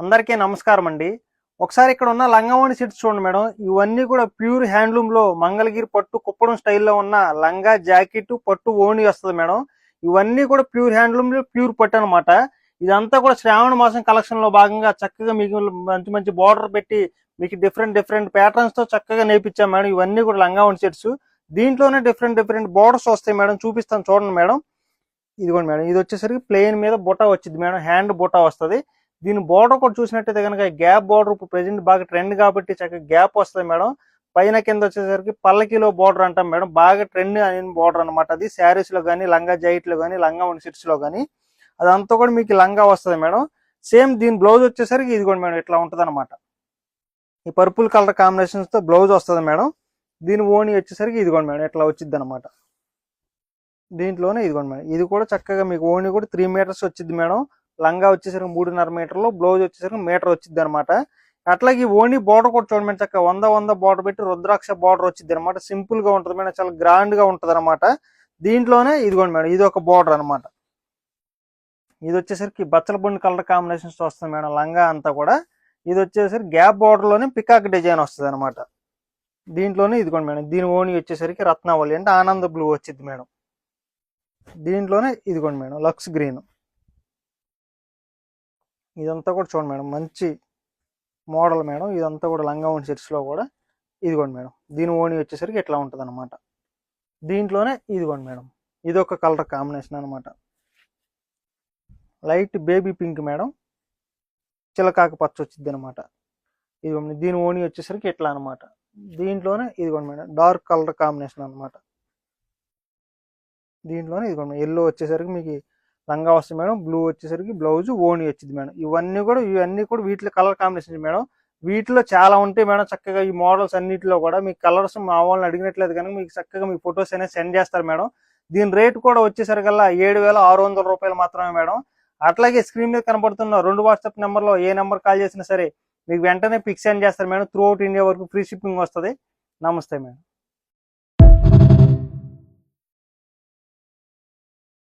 అందరికీ నమస్కారం అండి. ఒకసారి ఇక్కడ ఉన్న లంగావాణి సెట్స్ చూడండి మేడం. ఇవన్నీ కూడా ప్యూర్ హ్యాండ్లూమ్లో మంగళగిరి పట్టు కుప్పడం స్టైల్లో ఉన్న లంగా జాకెట్ పట్టు ఓణి వస్తుంది మేడం. ఇవన్నీ కూడా ప్యూర్ హ్యాండ్లూమ్లో ప్యూర్ పట్టు అనమాట ఇదంతా కూడా శ్రావణ మాసం కలెక్షన్లో భాగంగా చక్కగా మీకు మంచి మంచి బార్డర్ పెట్టి మీకు డిఫరెంట్ డిఫరెంట్ ప్యాటర్న్స్తో చక్కగా నేర్పించాం మేడం. ఇవన్నీ కూడా లంగావాణి సెట్స్ దీంట్లోనే డిఫరెంట్ డిఫరెంట్ బార్డర్స్ వస్తాయి మేడం. చూపిస్తాను చూడండి మేడం. ఇదిగోండి మేడం. ఇది వచ్చేసరికి ప్లెయిన్ మీద బుట్ట వచ్చింది మేడం. హ్యాండ్ బుట్ట వస్తుంది. దీని బోర్డర్ కూడా చూసినట్టయితే కనుక గ్యాప్ బోర్డర్ ఇప్పుడు ప్రెసెంట్ బాగా ట్రెండ్ కాబట్టి చక్కగా గ్యాప్ వస్తుంది మేడం. పైన కింద వచ్చేసరికి పల్లకిలో బోర్డర్ అంటాం మేడం. బాగా ట్రెండ్ అయిన బోర్డర్ అనమాట అది. శారీస్లో కానీ లంగా జైట్లో కానీ లంగా సెట్స్లో కానీ అదంతా కూడా మీకు లంగా వస్తుంది మేడం. సేమ్ దీని బ్లౌజ్ వచ్చేసరికి ఇదిగోండి మేడం ఇట్లా ఉంటుంది అనమాట ఈ పర్పుల్ కలర్ కాంబినేషన్స్తో బ్లౌజ్ వస్తుంది మేడం. దీని ఓణి వచ్చేసరికి ఇదిగోండి మేడం ఇట్లా వచ్చింది అనమాట దీంట్లోనే ఇదిగోండి మేడం. ఇది కూడా చక్కగా మీకు ఓణి కూడా త్రీ మీటర్స్ వచ్చింది మేడం. లంగా వచ్చేసరికి మూడున్నర మీటర్లు బ్లౌజ్ వచ్చేసరికి మీటర్ వచ్చింది అనమాట అట్లాగే ఈ ఓణి బార్డర్ కూడా చూడండి చక్కగా వంద వంద బార్డర్ పెట్టి రుద్రాక్ష బార్డర్ వచ్చింది అనమాట సింపుల్గా ఉంటుంది మేడం చాలా గ్రాండ్గా ఉంటుంది అనమాట దీంట్లోనే ఇదిగోండి మేడం ఇది ఒక బార్డర్ అనమాట ఇది వచ్చేసరికి బచ్చల బొండి కలర్ కాంబినేషన్స్ వస్తుంది మేడం లంగా అంతా కూడా. ఇది వచ్చేసరికి గ్యాప్ బార్డర్లోనే పికాక్ డిజైన్ వస్తుంది అనమాట దీంట్లోనే ఇదిగోండి మేడం దీని ఓణి వచ్చేసరికి రత్నావళి అంటే ఆనంద బ్లూ వచ్చింది మేడం. దీంట్లోనే ఇదిగోండి మేడం లక్స్ గ్రీన్ ఇదంతా కూడా చూడండి మేడం మంచి మోడల్ మేడం. ఇదంతా కూడా లంగా సెట్స్ కూడా ఇదిగోండి మేడం. దీని ఓణి వచ్చేసరికి ఇట్లా ఉంటుంది అనమాట దీంట్లోనే ఇదిగోండి మేడం. ఇది ఒక కలర్ కాంబినేషన్ అనమాట లైట్ బేబీ పింక్ మేడం. చిలకాకు పచ్చ వచ్చింది అనమాట ఇదిగోండి దీని ఓణి వచ్చేసరికి ఇట్లా అనమాట దీంట్లోనే ఇదిగోండి మేడం డార్క్ కలర్ కాంబినేషన్ అనమాట దీంట్లోనే ఇదిగోండి ఎల్లో వచ్చేసరికి మీకు లంగా వస్తుంది మేడం బ్లూ వచ్చేసరికి బ్లౌజ్ ఓణి వచ్చింది మేడం. ఇవన్నీ కూడా ఇవన్నీ కూడా వీటిలో కలర్ కాంబినేషన్ మేడం. వీటిలో చాలా ఉంటాయి మేడం చక్కగా ఈ మోడల్స్ అన్నిటిలో కూడా. మీకు కలర్స్ మా వాళ్ళని అడిగినట్లేదు కానీ మీకు చక్కగా మీ ఫొటోస్ అనేది సెండ్ చేస్తారు మేడం. దీని రేట్ కూడా వచ్చేసరికల్లా ఏడు వేల ఆరు వందల రూపాయలు మాత్రమే మేడం. అట్లాగే స్క్రీన్ మీద కనబడుతున్న రెండు వాట్సాప్ నెంబర్లో ఏ నెంబర్ కాల్ చేసినా సరే మీకు వెంటనే పిక్ సెండ్ చేస్తారు మేడం. త్రూ అవుట్ ఇండియా వరకు ఫ్రీ షిప్పింగ్ వస్తుంది. నమస్తే మేడం.